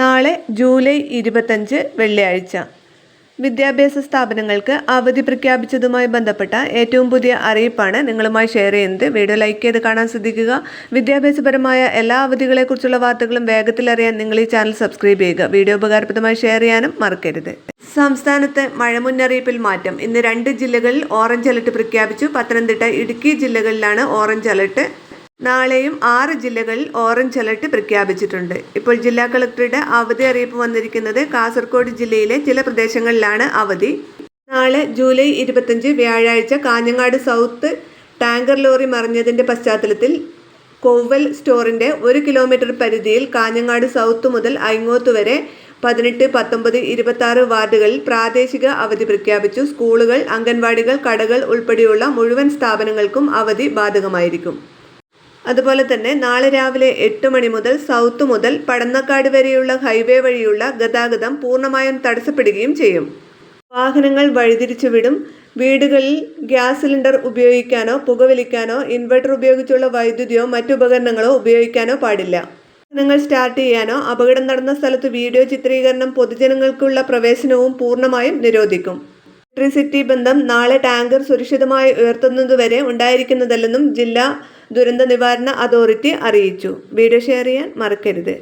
നാളെ ജൂലൈ ഇരുപത്തഞ്ച് വെള്ളിയാഴ്ച. വിദ്യാഭ്യാസ സ്ഥാപനങ്ങൾക്ക് അവധി പ്രഖ്യാപിച്ചതുമായി ബന്ധപ്പെട്ട ഏറ്റവും പുതിയ അറിയിപ്പാണ് നിങ്ങളുമായി ഷെയർ ചെയ്യുന്നത്. വീഡിയോ ലൈക്ക് ചെയ്ത് കാണാൻ ശ്രദ്ധിക്കുക. വിദ്യാഭ്യാസപരമായ എല്ലാ അവധികളെക്കുറിച്ചുള്ള വാർത്തകളും വേഗത്തിൽ അറിയാൻ നിങ്ങൾ ഈ ചാനൽ സബ്സ്ക്രൈബ് ചെയ്യുക. വീഡിയോ ഉപകാരപ്രദമായി ഷെയർ ചെയ്യാനും മറക്കരുത്. സംസ്ഥാനത്ത് മഴ മുന്നറിയിപ്പിൽ മാറ്റം. ഇന്ന് രണ്ട് ജില്ലകളിൽ ഓറഞ്ച് അലർട്ട് പ്രഖ്യാപിച്ചു. പത്തനംതിട്ട ഇടുക്കി ജില്ലകളിലാണ് ഓറഞ്ച് അലർട്ട് നാളെയും ആറ് ജില്ലകളിൽ ഓറഞ്ച് അലർട്ട് പ്രഖ്യാപിച്ചിട്ടുണ്ട്. ഇപ്പോൾ ജില്ലാ കളക്ടറുടെ അവധി അറിയിപ്പ് വന്നിരിക്കുന്നത് കാസർഗോഡ് ജില്ലയിലെ ചില പ്രദേശങ്ങളിലാണ് അവധി. നാളെ ജൂലൈ ഇരുപത്തഞ്ച് വ്യാഴാഴ്ച കാഞ്ഞങ്ങാട് സൗത്ത് ടാങ്കർ ലോറി മറിഞ്ഞതിന്റെ പശ്ചാത്തലത്തിൽ കോവൽ സ്റ്റോറിന്റെ ഒരു കിലോമീറ്റർ പരിധിയിൽ കാഞ്ഞങ്ങാട് സൗത്ത് മുതൽ അയങ്ങോത്ത് വരെ പതിനെട്ട് പത്തൊമ്പത് ഇരുപത്തി വാർഡുകളിൽ പ്രാദേശിക അവധി പ്രഖ്യാപിച്ചു. സ്കൂളുകൾ അംഗൻവാടികൾ കടകൾ ഉൾപ്പെടെയുള്ള മുഴുവൻ സ്ഥാപനങ്ങൾക്കും അവധി ബാധകമായിരിക്കും. അതുപോലെ തന്നെ നാളെ രാവിലെ എട്ട് മണി മുതൽ സൗത്ത് മുതൽ പടന്നക്കാട് വരെയുള്ള ഹൈവേ വഴിയുള്ള ഗതാഗതം പൂർണമായും തടസ്സപ്പെടുകയും ചെയ്യും. വാഹനങ്ങൾ വഴിതിരിച്ചു വിടും. വീടുകളിൽ ഗ്യാസ് സിലിണ്ടർ ഉപയോഗിക്കാനോ പുകവലിക്കാനോ ഇൻവെർട്ടർ ഉപയോഗിച്ചുള്ള വൈദ്യുതിയോ മറ്റു ഉപകരണങ്ങളോ ഉപയോഗിക്കാനോ പാടില്ല. വാഹനങ്ങൾ സ്റ്റാർട്ട് ചെയ്യാനോ അപകടം നടന്ന സ്ഥലത്ത് വീഡിയോ ചിത്രീകരണം പൊതുജനങ്ങൾക്കുള്ള പ്രവേശനവും പൂർണമായും നിരോധിക്കും. ഇലക്ട്രിസിറ്റി ബന്ധം നാളെ ടാങ്കർ സുരക്ഷിതമായി ഉയർത്തുന്നതുവരെ ഉണ്ടായിരിക്കുന്നതല്ലെന്നും ജില്ലാ ദുരന്ത നിവാരണ അതോറിറ്റി അറിയിച്ചു. വീഡിയോ ഷെയർ ചെയ്യാൻ മറക്കരുത്.